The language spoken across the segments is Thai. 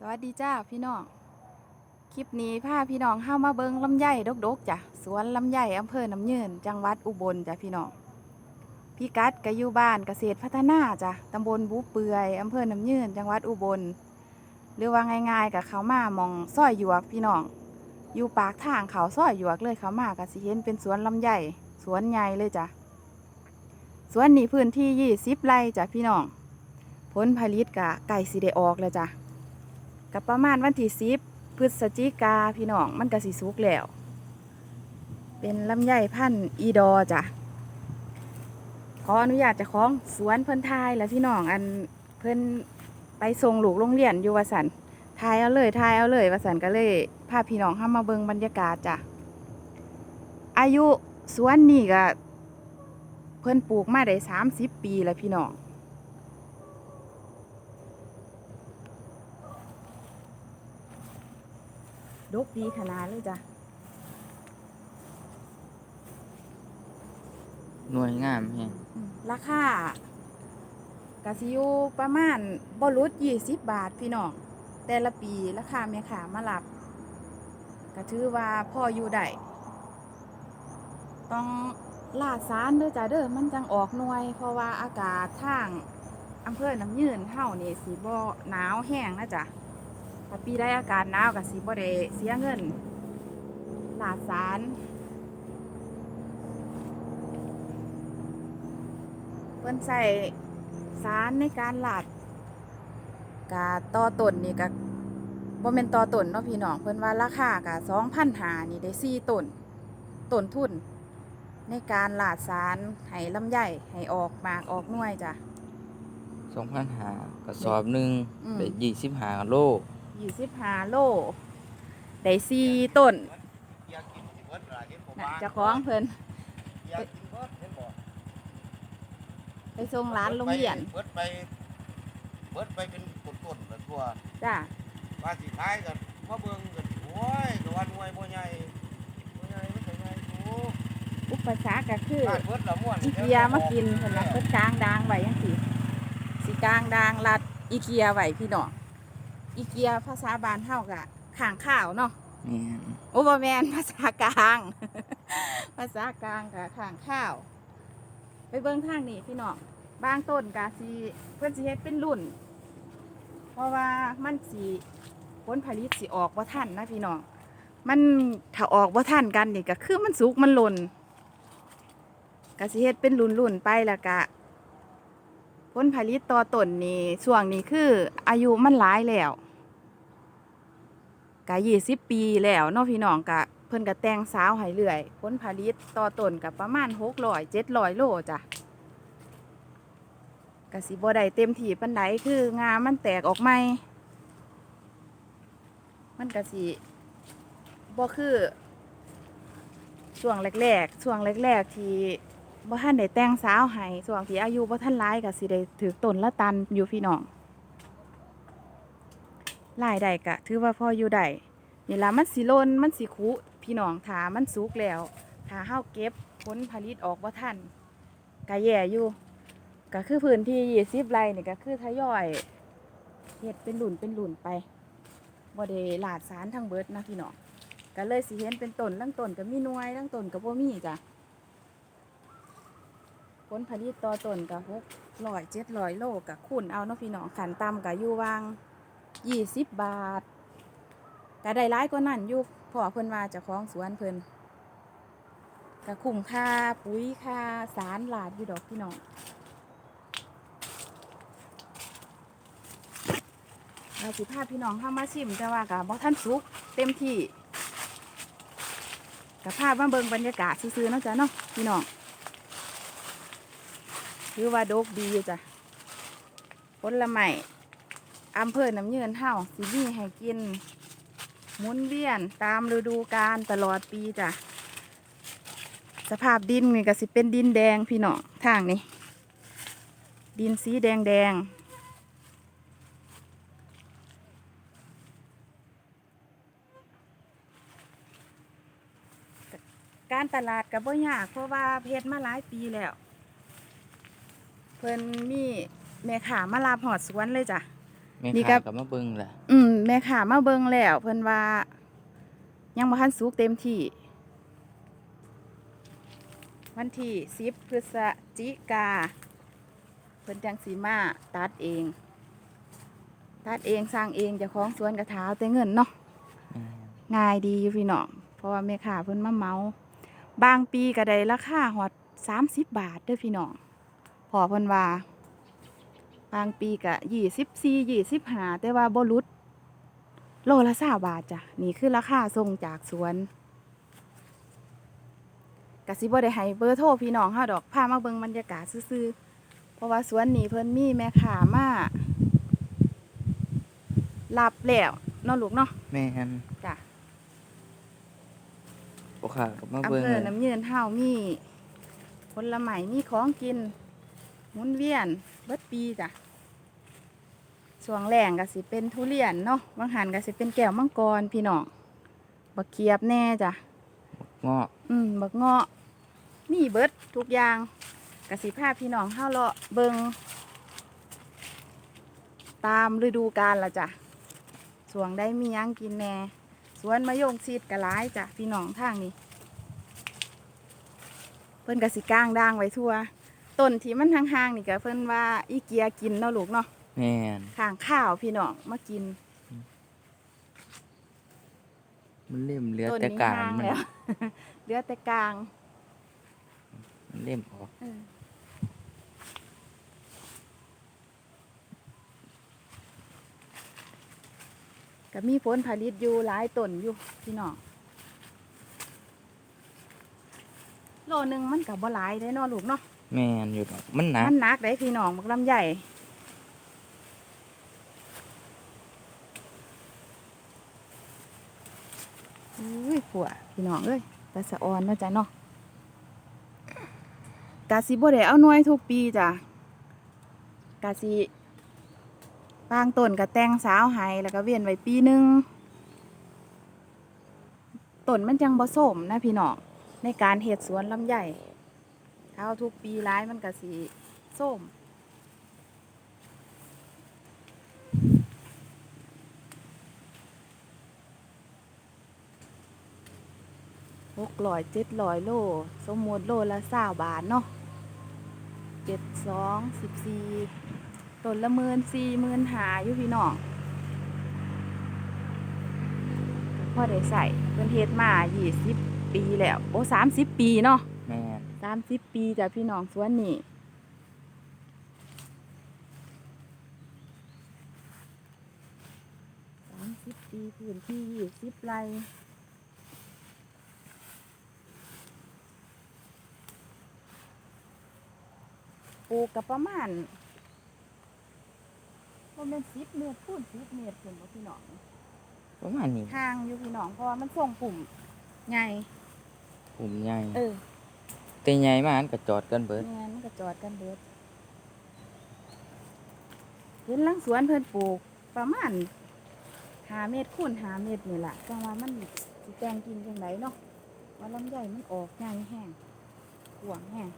สวัสดีจ้าพี่น้อง คลิปนี้พาพี่น้องเข้ามาเบิงลำไยดกๆจ้ะ สวนลำไยอำเภอน้ำยืน จังหวัดอุบลจ้ะพี่น้อง พี่กัดก็อยู่บ้านเกษตรพัฒนาจ้ะตำบลบุเปือยอำเภอน้ำยืน จังหวัดอุบล หรือว่าง่ายๆกับเขามามองซอยหยวกพี่น้อง อยู่ปากทางเขาซอยหยวกเลยเขามาก็สิเห็นเป็นสวนลำไยสวนใหญ่เลยจ้ะ สวนนี้พื้นที่ยี่สิบไร่จ้ะพี่น้อง ผลผลิตกะไก่สิได้ออกแล้วจ้ะ กับประมาณวันที่สิบพฤศจิกาพี่น้องมันก็สิสุกแล้ว เป็นลำไยพันธุ์อีดอจ้ะขออนุญาตจะของสวนเพิ่นทายแล้วพี่น้องอันเพิ่นไปส่งลูกโรงเรียนอยู่วสันทายเอาเลยทายเอาเลยวสันก็เลยพาพี่น้องเข้ามาเบิงบรรยากาศจ้ะอายุสวนนี่ก็เพิ่นปลูกมาได้สามสิบปีแล้วพี่น้อง ดกดีขนาดเลยจ้ะ หน่วยงามแฮงราคากะสิอยู่ประมาณบรุษยี่สิบบาทพี่น้องแต่ละปีราคาแม่ขามารับก็ถือว่าพ่ออยู่ได้ต้องลาดสารเด้อจ้าเด้อมันจังออกหน่วย เพราะว่าอากาศทางอำเภอน้ำยืนเฮานี่สีบ่หนาวแห้งนะจ๊ะ ถ้าปีได้อากาศหนาวก็สิบ่ได้เสียเงินลาดสารเพิ่นใส่สารในการหลาดกาต่อต้นนี่ก็บ่แม่นต่อต้นเนาะพี่น้องเพิ่นว่าราคากะ2,500นี่ได้4ต้นต้นทุน ในการหลาดสารให้ลำไยให้ออกหมากออกหน่วยจ้ะ2,500กระสอบหนึงอืม ได้25โล 25โลได้4ต้นน่ะเจ้าของเพิ่น ไปส่งร้านโรงเรียนเบิดไปเบิดไปเป็นต้นๆแล้วตัวจ้ะว่าสิท้ายกันมาเบิ่งกันโอ้ยก็ว่าหน่วยบ่ใหญ่บ่ใหญ่มันก็ใหญ่อยู่อุปสรรคก็คือบ้านเบิดละม่วนอีเกียมากินเพิ่นว่าเพิ่นกลางดางไว้จังซี่สิกลางดางรัดอีเกียไว้พี่น้อง อีเกียภาษาบ้านเฮาก็ข้างข้าวเนาะแม่นโอ้บ่แม่นภาษากลาง ภาษากลางก็ข้างข้าว ไปเบิ่งทางนี้พี่น้องบางต้นก็สิเพิ่นสิเฮ็ดเป็นรุ่น เพราะว่ามันสิผลผลิตสิออกบ่ทันนะพี่น้องมันถ้าออกบ่ทันกันนี่ก็คือมันสุกมันหล่นกสิเฮ็ดเป็นรุ่นๆไปแล้วก็ผลผลิตต่อต้นนี่ช่วงนี้คืออายุมันหลายแล้ว ก็ยี่สิบปีแล้วเนาะพี่น้องก็เพิ่นก็แต่งสาวให้เรื่อยผลผลิตต่อต้นก็ประมาณหกร้อยเจ็ดร้อยโลจ้ะก็สิบ่ได้เต็มที่ปานใดคืองามันแตกออกใหม่มันก็สิบ่คือช่วงแรกๆช่วงแรกๆที่บ่ท่านได้แต่งสาวให้ช่วงที่อายุบ่ท่านหลายก็สิได้ถือต้นละตันอยู่พี่น้อง รายได้ก็ถือว่าพออยู่ได้นี่ละมันสิหล่นมันสิคุพี่น้องถามันสุกแล้วถ้าเฮาเก็บผลผลิตออกบ่ทันก็แย่อยู่ก็คือพื้นที่20ไร่นี่ก็คือทยอยเฮ็ดเป็นหลุนเป็นหลุนไปบ่ได้ลาดสารทั้งเบิดนะพี่น้องก็เลยสิเห็นเป็นต้นลังต้นก็มีหน่วยลังต้นก็บ่มีจ้ะผลผลิตต่อต้นก็หกร้อยเจ็ดร้อยโลก็คูณเอาเนาะพี่น้องขันต่ำก็อยู่วาง ยี่สิบบาทก็ได้ร้ายกว่านั้นอยู่พ่อเพิ่นว่าจะคล้องสวนเพิ่นก็คุ้มค่าปุ๋ยค่าสารหลาดอยู่ดอกพี่น้องเราสิพาพพี่น้องเข้ามาชิมแต่ว่าก็บ่ทันสุกเต็มที่กับภาพมาเบิ่งบรรยากาศซื่อๆนะจ้ะเนาะพี่น้องถือว่าโดกดีจ้ะผลไม้ อำเภอน้ำเยืนเฮาสิมีให้กินหมุนเวียนตามฤดูกาลตลอดปีจ้ะสภาพดินนี่ก็สิเป็นดินแดงพี่น้องทางนี้ ดินสีแดงแดงการตลาดกับบ่ยากเพราะว่าเพชรมาหลายปีแล้ว เพิ่นมีแม่ขามาลาบหอดสวนเลยจ้ะ แม่นี่ค้าก็ก็มาเบิ่งล่ะอืมแม่ค่ะมาเบิ่งแล้วเพิ่นว่า ยังบ่ทันสุกเต็มที่ วันที่10พฤศจิกา เพิ่นจังสีมาตัดเอง ตัดเองสร้างเองเจ้าของสวนกระถาเอาแต่เงินเนาะแม่นง่ายดีอยู่พี่น้องเพราะว่าแม่ค้าเพิ่นมาเมา บางปีก็ได้ราคาฮอด30 บาทเด้อพี่น้องพอเพิ่นว่า บางปีก็24 25แต่ว่าบ่หลุด โลละ20บาทจ้ะ นี่คือราคาส่งจากสวนกสิบ่ได้ให้เบอร์โทรพี่น้องเฮาดอกพามาเบิ่งบรรยากาศซื่อๆเพราะว่าสวนนี้เพิ่นมีแม่ค้ามารับแล้วเนาะลูกเนาะแม่นจ้ะพ่อค้าก็มาอำเบิ่งเภอน้ำยืนเฮามีผลไม้มีของกินหมุนเวียนเบิดปีจ้ะ ช่วงแรงก็สิเป็นทุเรียนเนาะบางหันก็สิเป็นแก้วมังกรพี่น้องบักเขียบแน่จ้ะเงาะอืมบักเงาะมีเบิดทุกอย่างกสิภาพพี่น้องเฮาเลาะเบิงตามฤดูกาลละจ้ะช่วงได้มีหยังกินแหน่สวนมะยงชิดกะหลายจ้ะพี่น้องทางนี้ เพิ่นกสิกลางด่างไว้ทั่วต้นที่มันห่างๆนี่ก็เพิ่นว่าอีเกียกินเนาะลูกเนาะ แม่นข้างข้าวพี่น้องมากิน มันเล่มเหลือต้นแต่นี้กลางห่างมันแล้ว เหลือแต่กลางมันเล่มออกเออก็มีผลผลิตอยู่หลายต้นอยู่พี่น้องโลหนึงมันกับบ่หลายได้เนาะลูกเนาะ แม่นอยู่ดอกมันหนักมันหนักได้พี่น้องบักลำใหญ่ อุ้ยผัวพี่น้องเอ้ยต่สะออนเนาะจ้ะเนาะกาสิบ่ได้เอาหน่วยทุกปีจ้ะกาสิบางต้นก็แต่งสาวให้แล้วก็เวียนไว้ปีหนึงต้นมันจังบ่สมนะพี่น้องในการเฮ็ดสวนลำไยถ้าเอาทุกปีร้ายมันก็สิส้ม กร้อยเจ็ดร้อยโล สมมติโลละสาบาทเนาะเจ็ดสองสิบสี่ต้นละหมื่นสี่หมื่นหาอยู่พี่น้องก็พอได้ใส่เป็นเฮ็ดมายี่สิบปีแล้ว โอ้สามสิบปีเนาะแม่นสามสิบปีจากพี่น้องสวนนี่สามสิบปีพื้นที่ยี่สิบไร่ ลูกกับประมาณประมาณสิบเมตรพูนสิบเมตรถึงบ่พี่น้องประมาณนี้ทางอยู่พี่น้องเพราะว่ามันส่งปุ่มใหญ่ผมใหญ่เออแต่ใหญ่มากมันก็จอดกันเบิดแม่นมันก็จอดกันเบิดเห็นหลังสวนเพิ่นปลูกประมาณหาเมตรคูณหาเมตรนี่แหละจังว่ามันสิแตงกินจังไดเนาะว่าลำไยมันออกใหญ่แห้งกวางแห้ง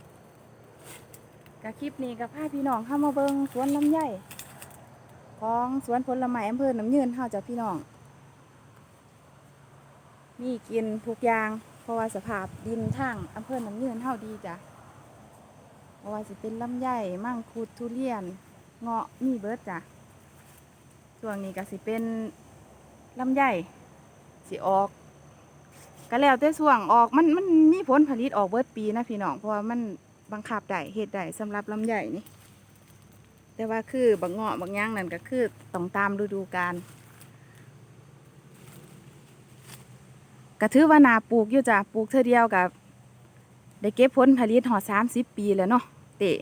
กะคลิปนี้กับพาพี่น้องเข้ามาเบิงสวนลำไยของสวนผลไม้อำเภอหน้ำยืนเฮาจ้ะพี่น้อง มีกินทุกอย่าง เพราะว่าสภาพดินทางอำเภอหน้ำยืนเฮาดีจ้ะเพราะว่าสิเป็นลำไยมั่งคุดทุเรียน เงาะมีเบิร์ดจ้ะช่วงนี้ก็สิเป็นลำไยสิออกก็แล้วแต่ช่วงออกมันมันมีผลผลิตออกเบิดปีนะพี่น้องเพราะว่ามัน บังคับได้เหตุได้สำหรับลำไยนี่ แต่ว่าคือบางเงาะบางอย่างนั่นก็คือต้องตามฤดูกาลก็ถือว่านาปลูกอยู่จ้ะปลูกเท่อเดียวกับได้เก็บผลผลิตหอดสามสิบปีแล้วเนาะเตะ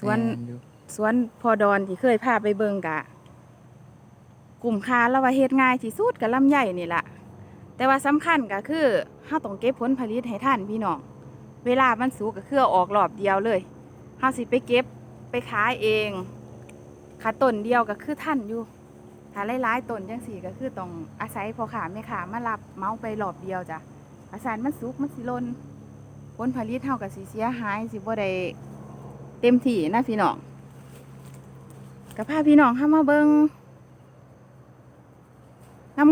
สวนแม่อยู่สวนพอดอนที่เคยพาไปเบิงกะ กลุ่มค้าแล้วว่าเฮ็ดง่ายที่สุดกับลำไยนี่แหละแต่ว่าสำคัญก็คือเฮาต้องเก็บผลผลิตให้ทันพี่น้อง เวลามันสุกก็คือออกรอบเดียวเลยเฮาสิไปเก็บไปขายเองขาต้นเดียวก็คือทันอยู่ถ้าหลายๆต้นจังสี่ก็คือต้องอาศัยพอขาแม่ขามารับเมาไปรอบเดียวจ้ะอาศัยมันสุกมันสิลนผลผลิตเท่ากับสีเสียหายสิบ่ได้เต็มที่นะพี่น้องกับพาพี่น้องเข้ามาเบิง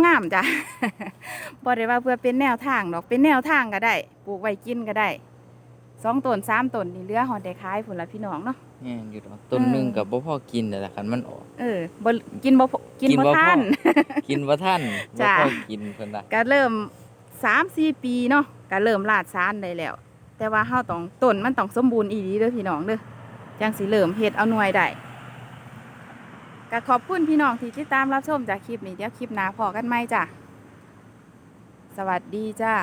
งามๆจ้ะบ่ได้ว่าเพื่อเป็นแนวทางดอกเป็นแนวทางก็ได้ ปลูกไว้กินก็ได้ สองต้นสามต้นนี่เหลือหอดได้ขายผลละพี่น้องเนาะแม่นอยู่ดอกต้นหนึงก็บ่พอกินแต่ละคันมันออก เออบ่กินบ่พอกินกินบ่บ่พอ ทาน กินบ่ทันบ่จ้ะพอกินเพิ่นน่ะก็เริ่มสามสี่ปีเนาะก็เริ่มลาดซานได้แล้ว แต่ว่าเฮาต้องต้นมันต้องสมบูรณ์อีหลีเด้อพี่น้องเด้อจังสิเริ่มเฮ็ดเอาหน่วยได้ก็ขอบคุณพี่น้องที่ติดตามรับชมจากคลิปนี้เดี๋ยวคลิปหน้าพอกันไหมจ้ะสวัสดีจ้า